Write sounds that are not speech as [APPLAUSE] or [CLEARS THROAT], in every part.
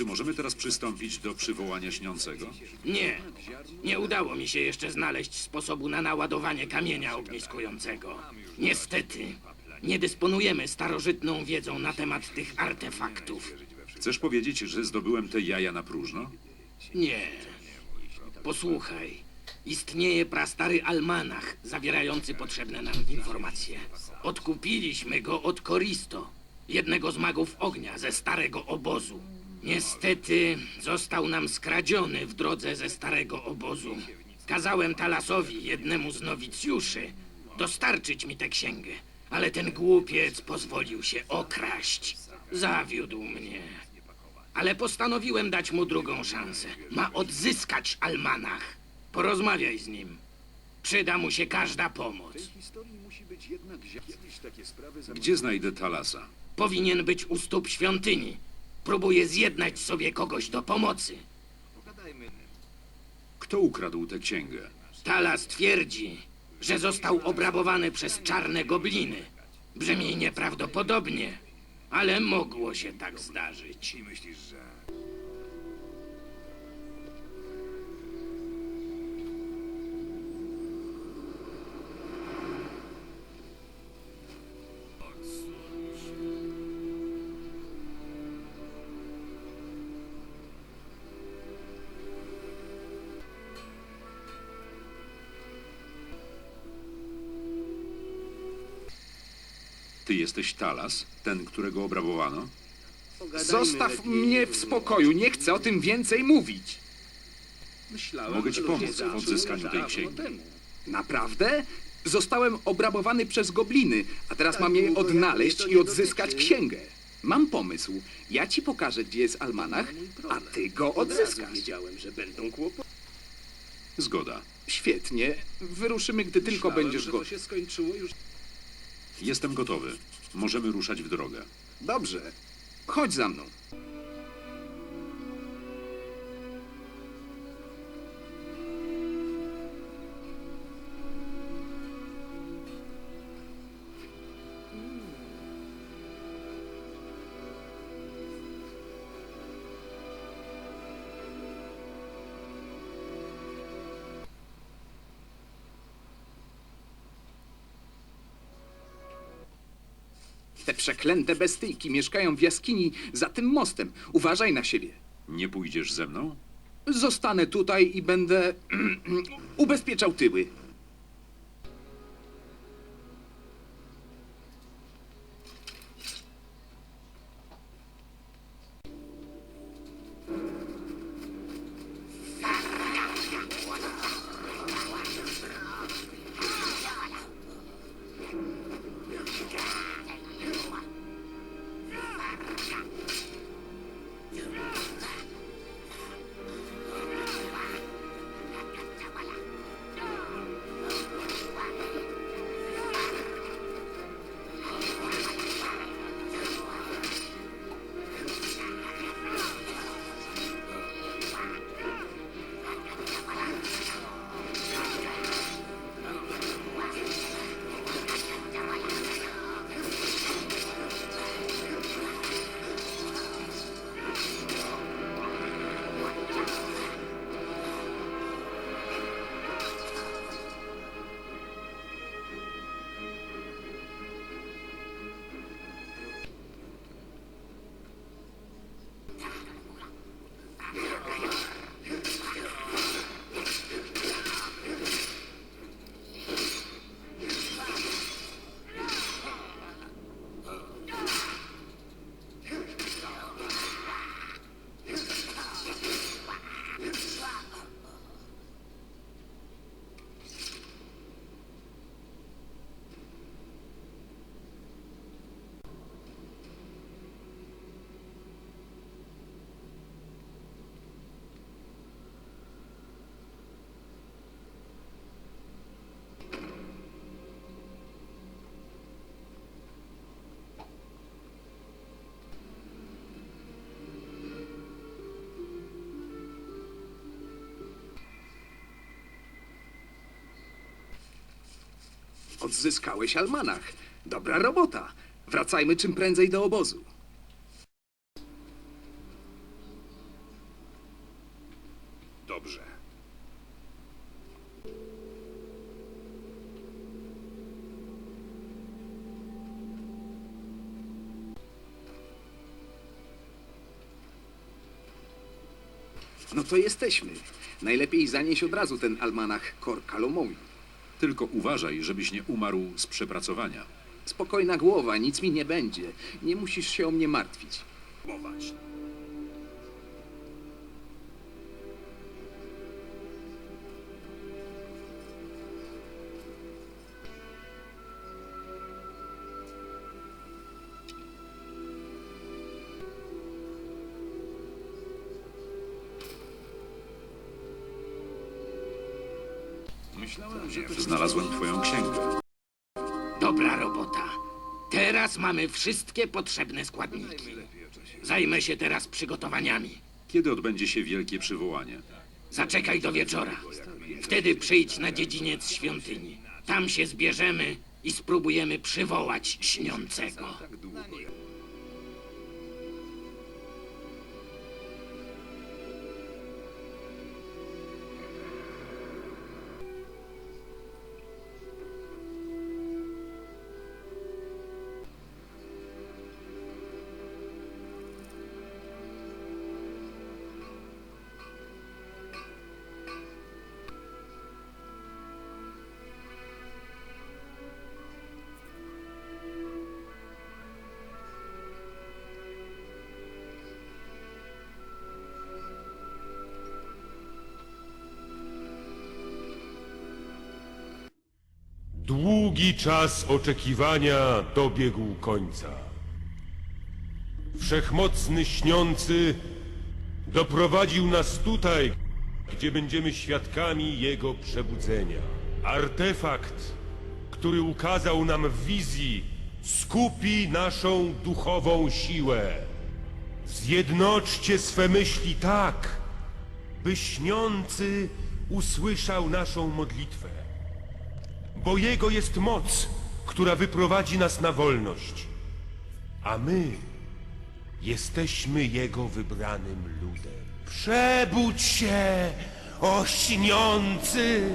Czy możemy teraz przystąpić do przywołania śniącego? Nie. Nie udało mi się jeszcze znaleźć sposobu na naładowanie kamienia ogniskującego. Niestety, nie dysponujemy starożytną wiedzą na temat tych artefaktów. Chcesz powiedzieć, że zdobyłem te jaja na próżno? Nie. Posłuchaj. Istnieje prastary almanach zawierający potrzebne nam informacje. Odkupiliśmy go od Koristo, jednego z magów ognia ze starego obozu. Niestety został nam skradziony w drodze ze starego obozu. Kazałem Talasowi, jednemu z nowicjuszy, dostarczyć mi tę księgę, ale ten głupiec pozwolił się okraść. Zawiódł mnie. Ale postanowiłem dać mu drugą szansę. Ma odzyskać almanach. Porozmawiaj z nim. Przyda mu się każda pomoc. Gdzie znajdę Talasa? Powinien być u stóp świątyni. Próbuje zjednać sobie kogoś do pomocy. Kto ukradł tę księgę? Talas twierdzi, że został obrabowany przez czarne gobliny. Brzmi nieprawdopodobnie, ale mogło się tak zdarzyć. Ty jesteś Talas? Ten, którego obrabowano? Zostaw mnie w spokoju, nie chcę o tym więcej mówić. Mogę ci pomóc w odzyskaniu tej księgi. Naprawdę? Zostałem obrabowany przez gobliny, a teraz mam je odnaleźć i odzyskać księgę. Mam pomysł. Ja ci pokażę, gdzie jest almanach, a ty go odzyskasz. Zgoda. Świetnie. Wyruszymy, gdy tylko będziesz gotowy. Jestem gotowy. Możemy ruszać w drogę. Dobrze. Chodź za mną. Te przeklęte bestyjki mieszkają w jaskini za tym mostem. Uważaj na siebie. Nie pójdziesz ze mną? Zostanę tutaj i będę [CLEARS THROAT] ubezpieczał tyły. Odzyskałeś almanach. Dobra robota. Wracajmy czym prędzej do obozu. Dobrze. No to jesteśmy. Najlepiej zanieść od razu ten almanach Korkalomowi. Tylko uważaj, żebyś nie umarł z przepracowania. Spokojna głowa, nic mi nie będzie. Nie musisz się o mnie martwić. Znalazłem twoją księgę. Dobra robota. Teraz mamy wszystkie potrzebne składniki. Zajmę się teraz przygotowaniami. Kiedy odbędzie się wielkie przywołanie? Zaczekaj do wieczora. Wtedy przyjdź na dziedziniec świątyni. Tam się zbierzemy i spróbujemy przywołać śniącego. Długi czas oczekiwania dobiegł końca. Wszechmocny śniący doprowadził nas tutaj, gdzie będziemy świadkami jego przebudzenia. Artefakt, który ukazał nam w wizji, skupi naszą duchową siłę. Zjednoczcie swe myśli tak, by śniący usłyszał naszą modlitwę bo Jego jest moc, która wyprowadzi nas na wolność. A my jesteśmy Jego wybranym ludem. Przebudź się, o śniący!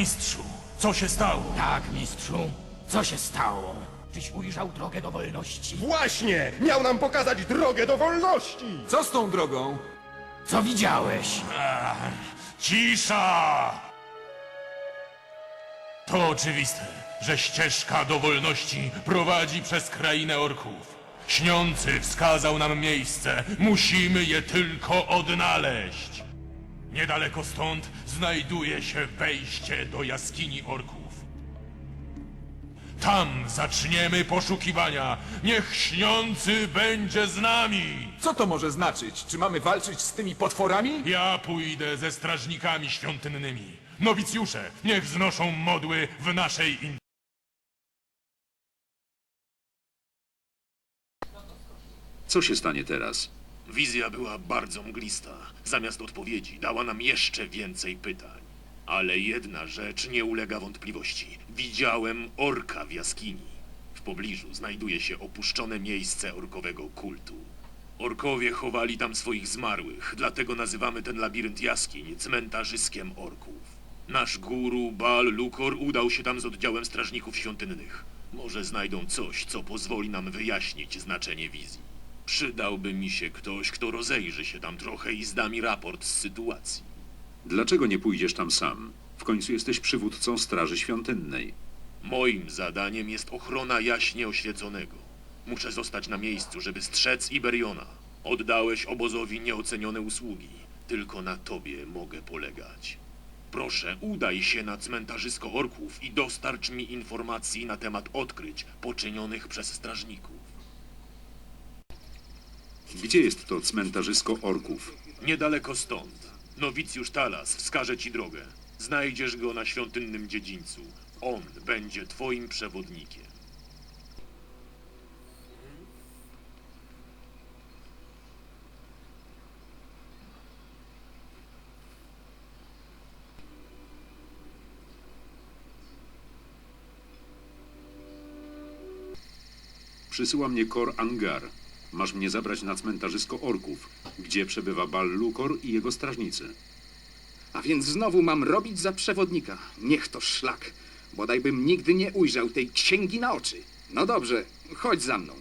Mistrzu, co się stało? Tak, mistrzu. Co się stało? Czyś ujrzał drogę do wolności? Właśnie! Miał nam pokazać drogę do wolności! Co z tą drogą? Co widziałeś? Cisza! To oczywiste, że ścieżka do wolności prowadzi przez krainę orków. Śniący wskazał nam miejsce, musimy je tylko odnaleźć. Niedaleko stąd znajduje się wejście do jaskini orków. Tam zaczniemy poszukiwania. Niech śniący będzie z nami. Co to może znaczyć? Czy mamy walczyć z tymi potworami? Ja pójdę ze strażnikami świątynnymi. Nowicjusze, niech wznoszą modły w naszej in... Co się stanie teraz? Wizja była bardzo mglista. Zamiast odpowiedzi dała nam jeszcze więcej pytań. Ale jedna rzecz nie ulega wątpliwości. Widziałem orka w jaskini. W pobliżu znajduje się opuszczone miejsce orkowego kultu. Orkowie chowali tam swoich zmarłych, dlatego nazywamy ten labirynt jaskiń cmentarzyskiem orków. Nasz guru Bal Lukor udał się tam z oddziałem strażników świątynnych. Może znajdą coś, co pozwoli nam wyjaśnić znaczenie wizji. Przydałby mi się ktoś, kto rozejrzy się tam trochę i zda mi raport z sytuacji. Dlaczego nie pójdziesz tam sam? W końcu jesteś przywódcą Straży Świątynnej. Moim zadaniem jest ochrona jaśnie oświeconego. Muszę zostać na miejscu, żeby strzec Iberiona. Oddałeś obozowi nieocenione usługi. Tylko na tobie mogę polegać. Proszę, udaj się na cmentarzysko orków i dostarcz mi informacji na temat odkryć poczynionych przez strażników. Gdzie jest to cmentarzysko orków? Niedaleko stąd. Nowicjusz Talas wskaże ci drogę. Znajdziesz go na świątynnym dziedzińcu. On będzie twoim przewodnikiem. Przysyła mnie Kor Angar. Masz mnie zabrać na cmentarzysko orków, gdzie przebywa Bal Lukor i jego strażnicy. A więc znowu mam robić za przewodnika. Niech to szlak. Bodajbym nigdy nie ujrzał tej księgi na oczy. No dobrze, chodź za mną.